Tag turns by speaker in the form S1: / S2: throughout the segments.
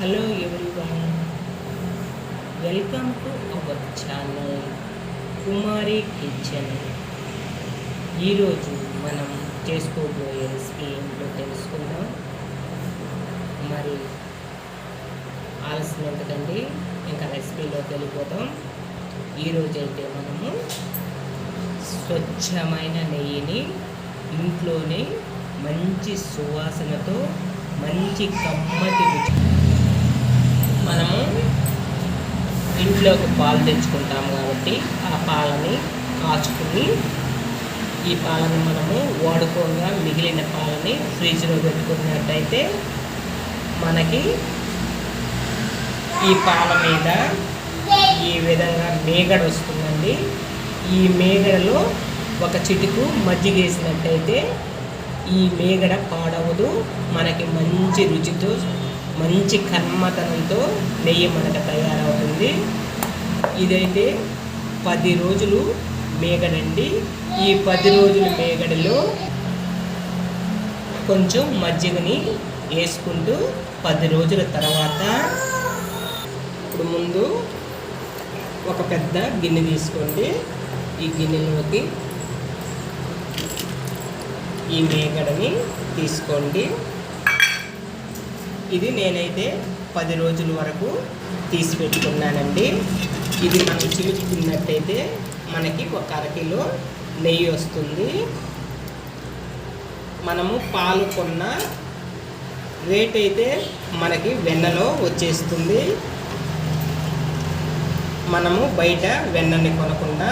S1: Hello everyone. Welcome to our channel Kumari Kitchen. ఈరోజు మనం చేసుకోబోయే రెసిపీ ఏంటో తెలుసుకుందాం. మరి ఆలస్యం ఎందుకండి? ఇంకా రెసిపీలోకి వెళ్ళిపోతాం ఈరోజు అయితే మనము స్వచ్ఛమైన నెయ్యిని ఇంట్లోనే మంచి సువాసనతో మంచి కమ్మటి రుచి మనము ఇంట్లోకి పాలు తెచ్చుకుంటాం కాబట్టి ఆ పాలని కాచుకుని ఈ పాలను మనము వాడుకోగా మిగిలిన పాలని ఫ్రిడ్జ్లో పెట్టుకున్నట్టయితే మనకి ఈ పాల మీద ఈ విధంగా మేగడ వస్తుందండి. ఈ మేగడలో ఒక చిటుకు మజ్జిగ వేసినట్టయితే ఈ మేగడ పాడవదు. మనకి మంచి రుచితో మంచి కర్మతనంతో నెయ్యి మనకు తయారవుతుంది. ఇదైతే పది రోజులు మేగడండి. ఈ పది రోజుల మేగడలో కొంచెం మజ్జిగని వేసుకుంటూ పది రోజుల తర్వాత ఇప్పుడు ముందు ఒక పెద్ద గిన్నె తీసుకోండి. ఈ గిన్నెలోకి ఈ మేగడని తీసుకోండి. ఇది నేనైతే పది రోజుల వరకు తీసి పెట్టుకున్నానండి ఇది మనం చిలుకున్నట్టయితే మనకి ఒక అరకిలో నెయ్యి వస్తుంది. మనము పాలు కొన్న రేట్ అయితే మనకి వెన్నలో వచ్చేస్తుంది. మనము బయట వెన్నని కొనకుండా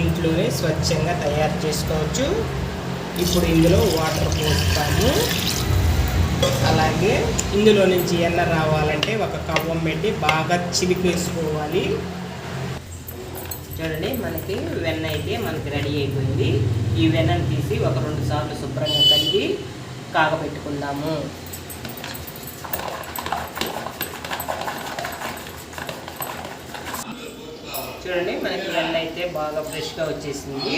S1: ఇంట్లోనే స్వచ్ఛంగా తయారు చేసుకోవచ్చు. ఇప్పుడు ఇందులో వాటర్ పోస్తాము. అలాగే ఇందులో నుంచి ఎన్న రావాలంటే ఒక కవ్వం పెట్టి బాగా చిలిపేసుకోవాలి చూడండి మనకి వెన్న అయితే మనకి రెడీ అయిపోయింది. ఈ వెన్నను తీసి ఒక రెండు సార్లు శుభ్రంగా కడిగి కాగబెట్టుకుందాము చూడండి మనకి వెన్న అయితే బాగా ఫ్రెష్గా వచ్చేసింది.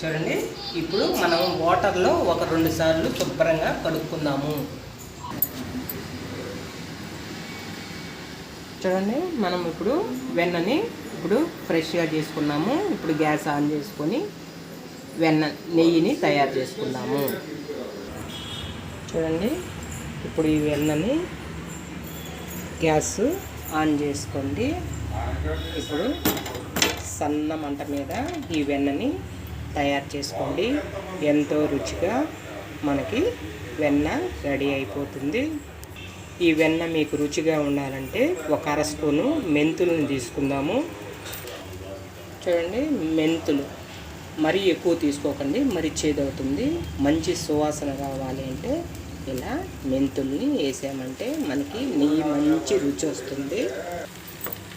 S1: చూడండి ఇప్పుడు మనం వాటర్లో ఒక రెండు సార్లు శుభ్రంగా కడుక్కుందాము. చూడండి మనం ఇప్పుడు వెన్నని ఇప్పుడు ఫ్రెష్గా చేసుకున్నాము. ఇప్పుడు గ్యాస్ ఆన్ చేసుకొని వెన్న నెయ్యిని తయారు చేసుకుందాము. చూడండి ఇప్పుడు ఈ వెన్నని గ్యాస్ ఆన్ చేసుకోండి. ఇప్పుడు సన్న మంట మీద ఈ వెన్నని తయారు చేసుకోండి. ఎంతో రుచిగా మనకి వెన్న రెడీ అయిపోతుంది. ఈ వెన్న మీకు రుచిగా ఉండాలంటే ఒక అర స్పూను మెంతులను తీసుకుందాము. చూడండి మెంతులు. మరీ ఎక్కువ తీసుకోకండి మరి చేదవుతుంది. మంచి సువాసన కావాలి అంటే ఇలా మెంతుల్ని వేసామంటే మనకి నెయ్యి మంచి రుచి వస్తుంది.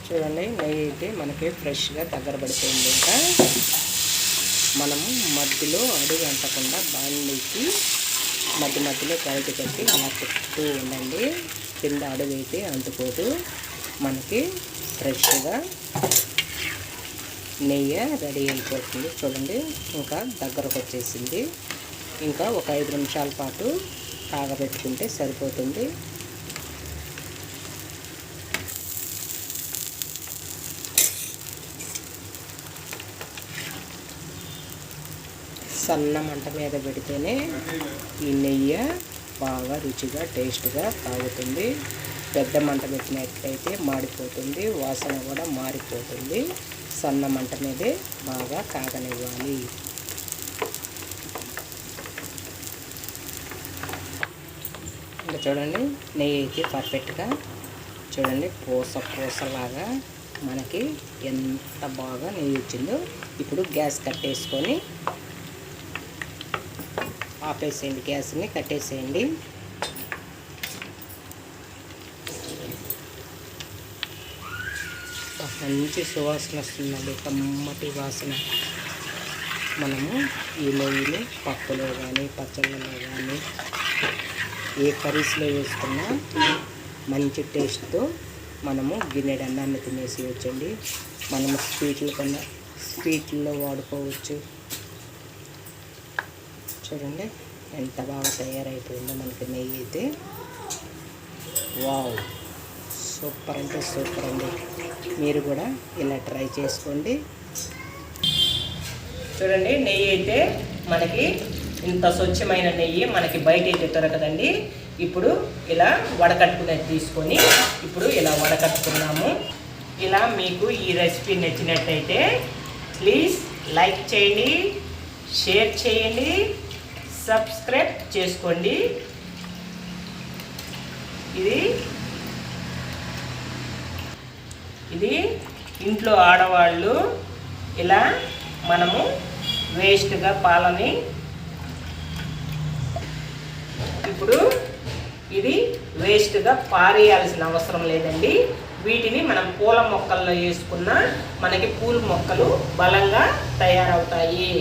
S1: చూడండి నెయ్యి అయితే మనకి ఫ్రెష్గా దగ్గర పడిపోయింది ఇంకా. మనము మధ్యలో అడుగు అంటకుండా బాండీకి మధ్య మధ్యలో కలిపి కట్టి అలా తిప్పుతూ ఉండండి. కింద అడుగైతే అంటుకోదు. మనకి ఫ్రెష్గా నెయ్యి రెడీ అయిపోతుంది. చూడండి ఇంకా దగ్గరకు వచ్చేసింది. ఇంకా ఒక ఐదు నిమిషాల పాటు కాగబెట్టుకుంటే సరిపోతుంది. సన్న మంట మీద పెడితేనే ఈ నెయ్యి బాగా రుచిగా టేస్ట్గా తాగుతుంది. పెద్ద మంట పెట్టినట్లయితే మాడిపోతుంది వాసన కూడా మారిపోతుంది. సన్న మంట మీదే బాగా కాగనివ్వాలి. ఇంకా చూడండి నెయ్యి అయితే పర్ఫెక్ట్గా చూడండి పూస పూసలాగా మనకి ఎంత బాగా నెయ్యి వచ్చిందో. ఇప్పుడు గ్యాస్ కట్టేసుకొని ఆపేసేయండి గ్యాస్ని కట్టేసేయండి. మంచి సువాసన వస్తుందండి కమ్మటి వాసన. మనము ఈ నెయ్యిని పప్పులో కానీ పచ్చళ్ళలో కానీ ఏ కర్రీస్లో వేసుకున్నా మంచి టేస్ట్తో మనము గిన్నెడు అన్నాన్ని తినేసి వచ్చండి మనము స్వీట్లు కన్నా స్వీట్లో వాడుకోవచ్చు. చూడండి. ఎంత బాగా తయారైపోయిందో మనకి నెయ్యి అయితే. వావ్! సూపర్ అంటే సూపర్ అండి. మీరు కూడా ఇలా ట్రై చేసుకోండి. చూడండి నెయ్యి అయితే మనకి ఇంత స్వచ్ఛమైన నెయ్యి మనకి బయట అయితే దొరకదండి. ఇప్పుడు ఇలా వడకట్టుకునేది తీసుకొని ఇప్పుడు ఇలా వడకట్టుకున్నాము. ఇలా మీకు ఈ రెసిపీ నచ్చినట్టయితే ప్లీజ్ లైక్ చేయండి షేర్ చేయండి. సబ్స్క్రైబ్ చేసుకోండి. ఇది ఇది ఇంట్లో ఆడవాళ్ళు ఇలా మనము వేస్ట్గా పాలని ఇప్పుడు ఇది వేస్ట్గా పారేయాల్సిన అవసరం లేదండి. వీటిని మనం పూల మొక్కల్లో వేసుకున్న మనకి పూల మొక్కలు బలంగా తయారవుతాయి.